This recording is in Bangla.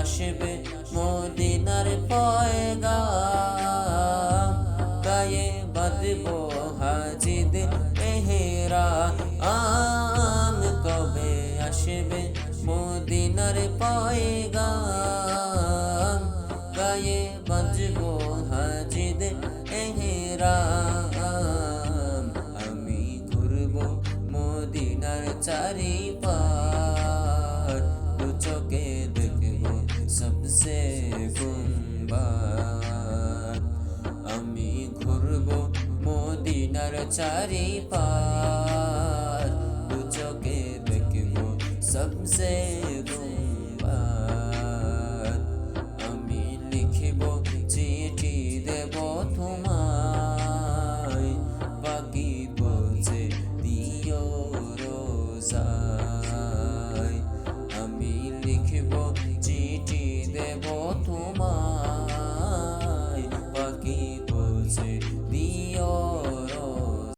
আসবে মদিনার পয়গা গায়ে বাঁধব হাজিদের এহেরা আম কবে আসবে মদিনার পয়গা গায়ে বাঁধব হাজিদের এহেরা আমি ঘুরব মদিনার চারি সবসে গুম্বার আমি ঘুরব মদিনার চারি পার চোখে দেখব সবসে